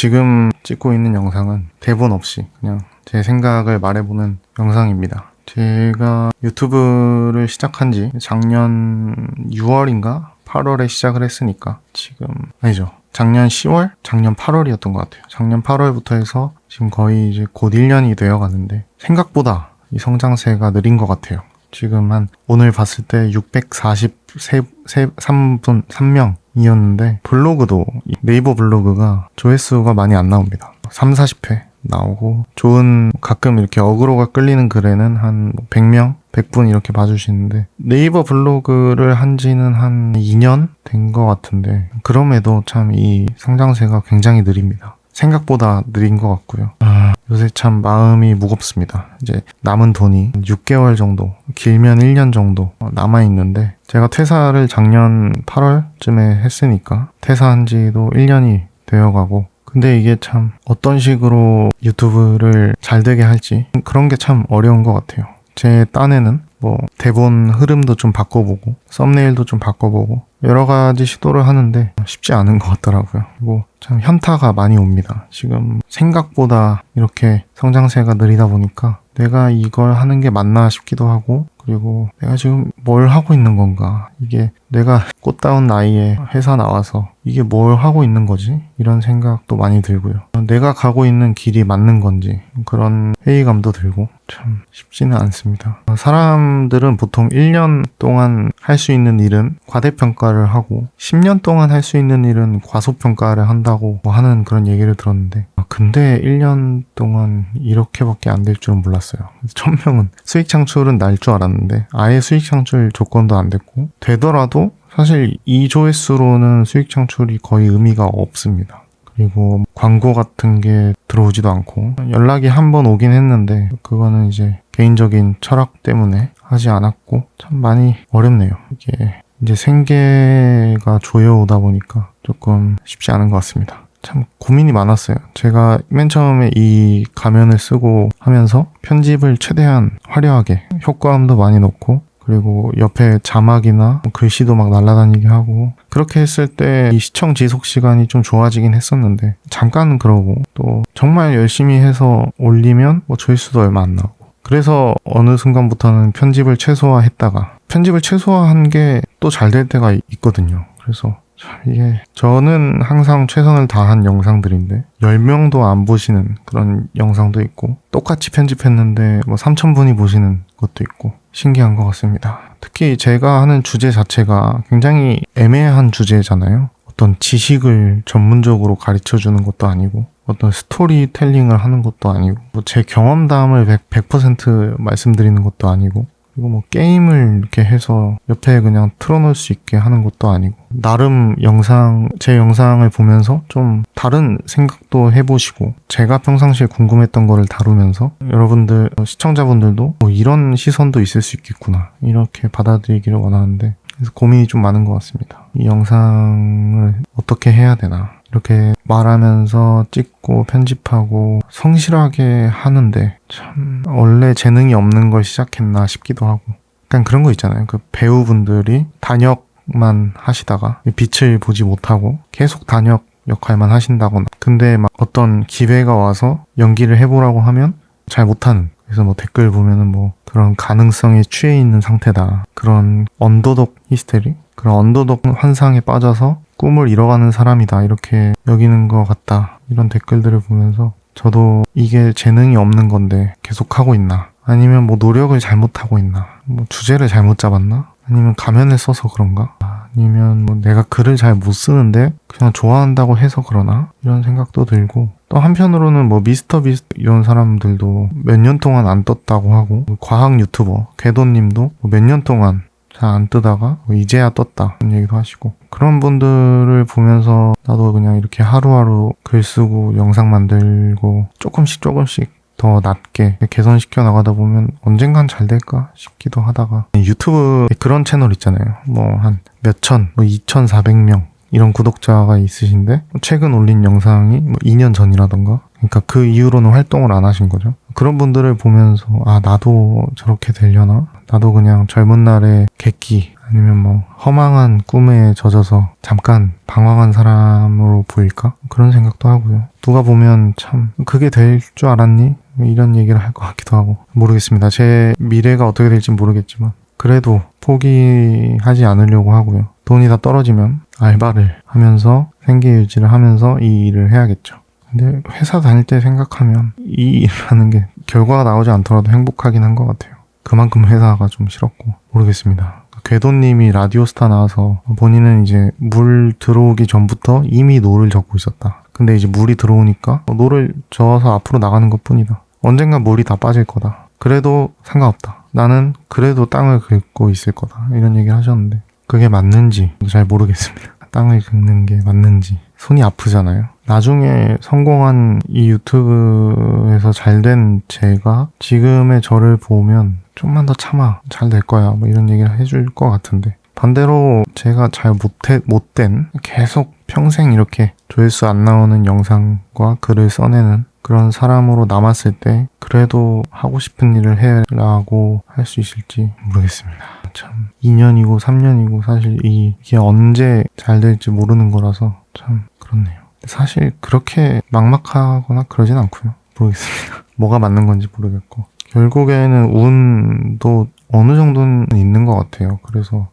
지금 찍고 있는 영상은 대본 없이 그냥 제 생각을 말해보는 영상입니다. 제가 유튜브를 시작한 지 작년 6월인가 8월에 시작을 했으니까 지금 아니죠. 작년 10월? 작년 8월이었던 것 같아요. 작년 8월부터 해서 지금 거의 이제 곧 1년이 되어 가는데 생각보다 이 성장세가 느린 것 같아요. 지금 한 오늘 봤을 때 643분 3명이었는데 블로그도 이 네이버 블로그가 조회수가 많이 안 나옵니다. 3, 40회 나오고 좋은 가끔 이렇게 어그로가 끌리는 글에는 한 100명, 100분 이렇게 봐주시는데 네이버 블로그를 한 지는 한 2년 된 것 같은데 그럼에도 참이 성장세가 굉장히 느립니다. 생각보다 느린 것 같고요. 아, 요새 참 마음이 무겁습니다. 이제 남은 돈이 6개월 정도, 길면 1년 정도 남아 있는데 제가 퇴사를 작년 8월쯤에 했으니까 퇴사한 지도 1년이 되어가고 근데 이게 참 어떤 식으로 유튜브를 잘 되게 할지 그런 게 참 어려운 것 같아요. 제 딴에는 뭐 대본 흐름도 좀 바꿔보고 썸네일도 좀 바꿔보고 여러 가지 시도를 하는데 쉽지 않은 것 같더라고요. 그리고 참 현타가 많이 옵니다. 지금 생각보다 이렇게 성장세가 느리다 보니까 내가 이걸 하는 게 맞나 싶기도 하고 그리고 내가 지금 뭘 하고 있는 건가 이게 내가 꽃다운 나이에 회사 나와서 이게 뭘 하고 있는 거지 이런 생각도 많이 들고요 내가 가고 있는 길이 맞는 건지 그런 회의감도 들고 참 쉽지는 않습니다 사람 들은 보통 1년 동안 할 수 있는 일은 과대평가를 하고 10년 동안 할 수 있는 일은 과소평가를 한다고 뭐 하는 그런 얘기를 들었는데 아, 근데 1년 동안 이렇게밖에 안 될 줄은 몰랐어요 1000명은 수익 창출은 날 줄 알았는데 아예 수익 창출 조건도 안 됐고 되더라도 사실 이 조회수로는 수익 창출이 거의 의미가 없습니다. 그리고 광고 같은 게 들어오지도 않고 연락이 한 번 오긴 했는데 그거는 이제 개인적인 철학 때문에 하지 않았고 참 많이 어렵네요. 이게 이제 생계가 조여오다 보니까 조금 쉽지 않은 것 같습니다. 참 고민이 많았어요. 제가 맨 처음에 이 가면을 쓰고 하면서 편집을 최대한 화려하게 효과음도 많이 넣고 그리고 옆에 자막이나 글씨도 막 날아다니게 하고 그렇게 했을 때 이 시청 지속 시간이 좀 좋아지긴 했었는데 잠깐 그러고 또 정말 열심히 해서 올리면 뭐 조회수도 얼마 안 나오고 그래서 어느 순간부터는 편집을 최소화했다가 편집을 최소화한 게 또 잘 될 때가 있거든요. 그래서 참 이게 저는 항상 최선을 다한 영상들인데 10명도 안 보시는 그런 영상도 있고 똑같이 편집했는데 뭐 3,000분이 보시는 것도 있고 신기한 것 같습니다. 특히 제가 하는 주제 자체가 굉장히 애매한 주제잖아요. 어떤 지식을 전문적으로 가르쳐 주는 것도 아니고 어떤 스토리텔링을 하는 것도 아니고 뭐 제 경험담을 100%, 100% 말씀드리는 것도 아니고 그리고 뭐 게임을 이렇게 해서 옆에 그냥 틀어놓을 수 있게 하는 것도 아니고 나름 영상 제 영상을 보면서 좀 다른 생각도 해보시고 제가 평상시에 궁금했던 거를 다루면서 여러분들 시청자분들도 뭐 이런 시선도 있을 수 있겠구나 이렇게 받아들이기를 원하는데 그래서 고민이 좀 많은 것 같습니다. 이 영상을 어떻게 해야 되나 이렇게 말하면서 찍고 편집하고 성실하게 하는데 참 원래 재능이 없는 걸 시작했나 싶기도 하고. 약간 그런 거 있잖아요. 그 배우분들이 단역만 하시다가 빛을 보지 못하고 계속 단역 역할만 하신다거나. 근데 막 어떤 기회가 와서 연기를 해보라고 하면 잘 못하는. 그래서 뭐 댓글 보면은 뭐 그런 가능성에 취해 있는 상태다. 그런 언더독 히스테리? 그런 언더독 환상에 빠져서 꿈을 이뤄가는 사람이다. 이렇게 여기는 것 같다. 이런 댓글들을 보면서 저도 이게 재능이 없는 건데 계속 하고 있나? 아니면 뭐 노력을 잘못하고 있나? 뭐 주제를 잘못 잡았나? 아니면 가면을 써서 그런가? 아니면 뭐 내가 글을 잘 못 쓰는데 그냥 좋아한다고 해서 그러나? 이런 생각도 들고 또 한편으로는 뭐 미스터 비스트 이런 사람들도 몇 년 동안 안 떴다고 하고 과학 유튜버 궤도님도 뭐몇년 동안 잘 안 뜨다가 뭐 이제야 떴다 이런 얘기도 하시고 그런 분들을 보면서 나도 그냥 이렇게 하루하루 글 쓰고 영상 만들고 조금씩 조금씩 더 낮게 개선시켜 나가다 보면 언젠간 잘 될까 싶기도 하다가 유튜브 그런 채널 있잖아요. 뭐 한 몇천, 뭐 2,400명 이런 구독자가 있으신데 최근 올린 영상이 뭐 2년 전이라던가 그러니까 그 이후로는 활동을 안 하신 거죠. 그런 분들을 보면서 아 나도 저렇게 되려나? 나도 그냥 젊은 날에 객기 아니면 뭐 허망한 꿈에 젖어서 잠깐 방황한 사람으로 보일까? 그런 생각도 하고요. 누가 보면 참 그게 될 줄 알았니? 이런 얘기를 할 것 같기도 하고 모르겠습니다. 제 미래가 어떻게 될지 모르겠지만 그래도 포기하지 않으려고 하고요. 돈이 다 떨어지면 알바를 하면서 생계 유지를 하면서 이 일을 해야겠죠. 근데 회사 다닐 때 생각하면 이 일을 하는 게 결과가 나오지 않더라도 행복하긴 한 것 같아요. 그만큼 회사가 좀 싫었고 모르겠습니다. 궤도님이 라디오스타 나와서 본인은 이제 물 들어오기 전부터 이미 노를 젓고 있었다. 근데 이제 물이 들어오니까 노를 저어서 앞으로 나가는 것 뿐이다. 언젠가 물이 다 빠질 거다. 그래도 상관없다. 나는 그래도 땅을 긁고 있을 거다. 이런 얘기를 하셨는데 그게 맞는지 잘 모르겠습니다. 땅을 긁는 게 맞는지 손이 아프잖아요. 나중에 성공한 이 유튜브에서 잘 된 제가 지금의 저를 보면 좀만 더 참아 잘 될 거야 뭐 이런 얘기를 해줄 것 같은데 반대로 제가 잘 못해 못된 계속 평생 이렇게 조회수 안 나오는 영상과 글을 써내는 그런 사람으로 남았을 때 그래도 하고 싶은 일을 해라고 할 수 있을지 모르겠습니다. 참 2년이고 3년이고 사실 이- 이게 언제 잘 될지 모르는 거라서 참 그렇네요. 사실 그렇게 막막하거나 그러진 않고요. 모르겠습니다. 뭐가 맞는 건지 모르겠고 결국에는 운도 어느 정도는 있는 것 같아요. 그래서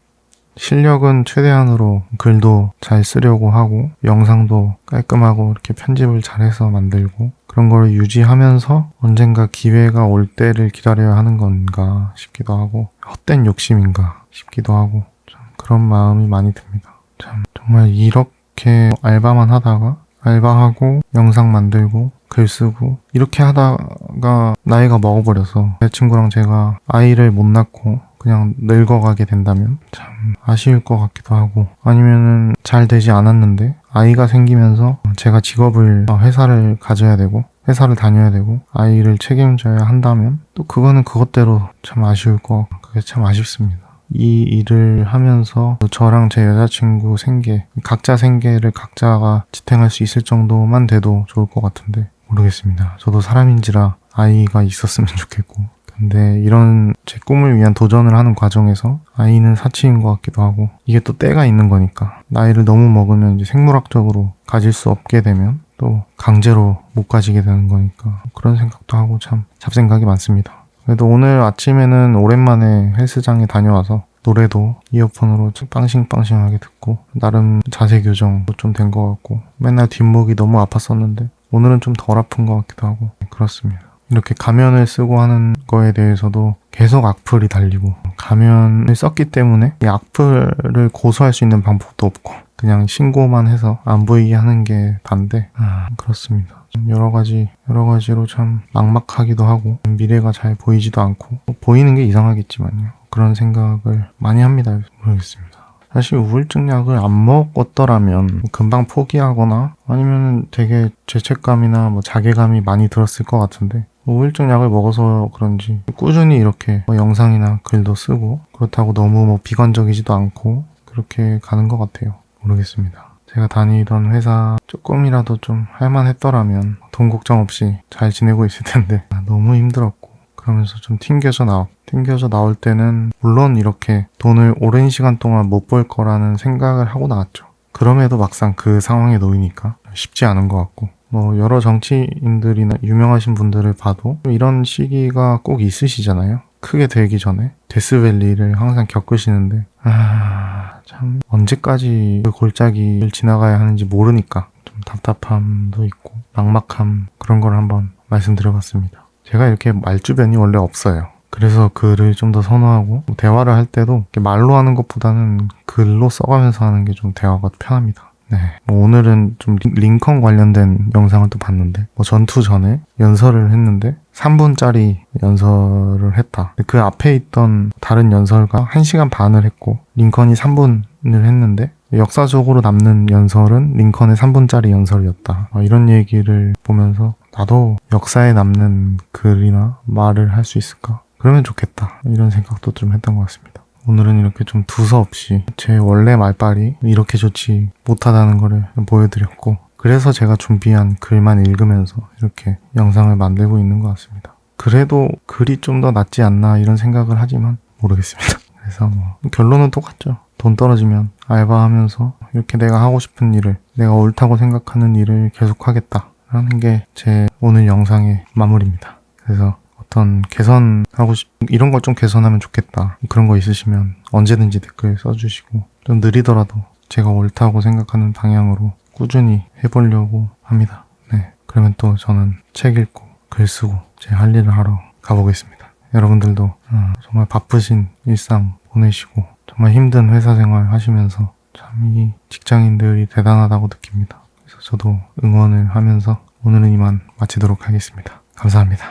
실력은 최대한으로 글도 잘 쓰려고 하고 영상도 깔끔하고 이렇게 편집을 잘해서 만들고 그런 걸 유지하면서 언젠가 기회가 올 때를 기다려야 하는 건가 싶기도 하고 헛된 욕심인가 싶기도 하고 참 그런 마음이 많이 듭니다. 참 정말 이렇게 알바만 하다가 알바하고 영상 만들고 글 쓰고 이렇게 하다가 나이가 먹어버려서 내 친구랑 제가 아이를 못 낳고 그냥 늙어가게 된다면 참 아쉬울 것 같기도 하고 아니면은 잘 되지 않았는데 아이가 생기면서 제가 직업을 어, 회사를 가져야 되고 회사를 다녀야 되고 아이를 책임져야 한다면 또 그거는 그것대로 참 아쉬울 것 그게 참 아쉽습니다. 이 일을 하면서 저랑 제 여자친구 생계, 각자 생계를 각자가 지탱할 수 있을 정도만 돼도 좋을 것 같은데 모르겠습니다. 저도 사람인지라 아이가 있었으면 좋겠고 근데 이런 제 꿈을 위한 도전을 하는 과정에서 아이는 사치인 것 같기도 하고 이게 또 때가 있는 거니까 나이를 너무 먹으면 이제 생물학적으로 가질 수 없게 되면 또 강제로 못 가지게 되는 거니까 그런 생각도 하고 참 잡생각이 많습니다. 그래도 오늘 아침에는 오랜만에 헬스장에 다녀와서 노래도 이어폰으로 빵싱빵싱하게 듣고 나름 자세 교정도 좀 된 것 같고 맨날 뒷목이 너무 아팠었는데 오늘은 좀 덜 아픈 것 같기도 하고 그렇습니다. 이렇게 가면을 쓰고 하는 거에 대해서도 계속 악플이 달리고 가면을 썼기 때문에 이 악플을 고소할 수 있는 방법도 없고 그냥 신고만 해서 안 보이게 하는 게 단데 아, 그렇습니다. 좀 여러 가지 여러 가지로 참 막막하기도 하고 미래가 잘 보이지도 않고 뭐 보이는 게 이상하겠지만요. 그런 생각을 많이 합니다. 모르겠습니다. 사실 우울증 약을 안 먹었더라면 뭐 금방 포기하거나 아니면 되게 죄책감이나 뭐 자괴감이 많이 들었을 것 같은데 우울증 약을 먹어서 그런지 꾸준히 이렇게 뭐 영상이나 글도 쓰고 그렇다고 너무 뭐 비관적이지도 않고 그렇게 가는 것 같아요. 모르겠습니다. 제가 다니던 회사 조금이라도 좀 할만했더라면 돈 걱정 없이 잘 지내고 있을 텐데 아, 너무 힘들었고 그러면서 좀 튕겨져 나왔 튕겨져 나올 때는 물론 이렇게 돈을 오랜 시간 동안 못 벌 거라는 생각을 하고 나왔죠. 그럼에도 막상 그 상황에 놓이니까 쉽지 않은 것 같고 뭐 여러 정치인들이나 유명하신 분들을 봐도 이런 시기가 꼭 있으시잖아요. 크게 되기 전에 데스밸리를 항상 겪으시는데 아, 참 언제까지 그 골짜기를 지나가야 하는지 모르니까 좀 답답함도 있고 막막함 그런 걸 한번 말씀드려봤습니다. 제가 이렇게 말주변이 원래 없어요. 그래서 글을 좀 더 선호하고 대화를 할 때도 말로 하는 것보다는 글로 써가면서 하는 게 좀 대화가 편합니다. 네. 뭐 오늘은 좀 링- 링컨 관련된 영상을 또 봤는데, 뭐 전투 전에 연설을 했는데, 3분짜리 연설을 했다. 그 앞에 있던 다른 연설가 1시간 반을 했고, 링컨이 3분을 했는데, 역사적으로 남는 연설은 링컨의 3분짜리 연설이었다. 어, 이런 얘기를 보면서, 나도 역사에 남는 글이나 말을 할 수 있을까? 그러면 좋겠다. 이런 생각도 좀 했던 것 같습니다. 오늘은 이렇게 좀 두서없이 제 원래 말빨이 이렇게 좋지 못하다는 거를 보여드렸고 그래서 제가 준비한 글만 읽으면서 이렇게 영상을 만들고 있는 것 같습니다. 그래도 글이 좀 더 낫지 않나 이런 생각을 하지만 모르겠습니다. 그래서 뭐 결론은 똑같죠. 돈 떨어지면 알바하면서 이렇게 내가 하고 싶은 일을 내가 옳다고 생각하는 일을 계속 하겠다라는 게 제 오늘 영상의 마무리입니다. 그래서 어떤 개선하고 싶 이런 걸 좀 개선하면 좋겠다 그런 거 있으시면 언제든지 댓글 써주시고 좀 느리더라도 제가 옳다고 생각하는 방향으로 꾸준히 해보려고 합니다. 네 그러면 또 저는 책 읽고 글 쓰고 제 할 일을 하러 가보겠습니다. 여러분들도 어, 정말 바쁘신 일상 보내시고 정말 힘든 회사 생활 하시면서 참 이 직장인들이 대단하다고 느낍니다. 그래서 저도 응원을 하면서 오늘은 이만 마치도록 하겠습니다. 감사합니다.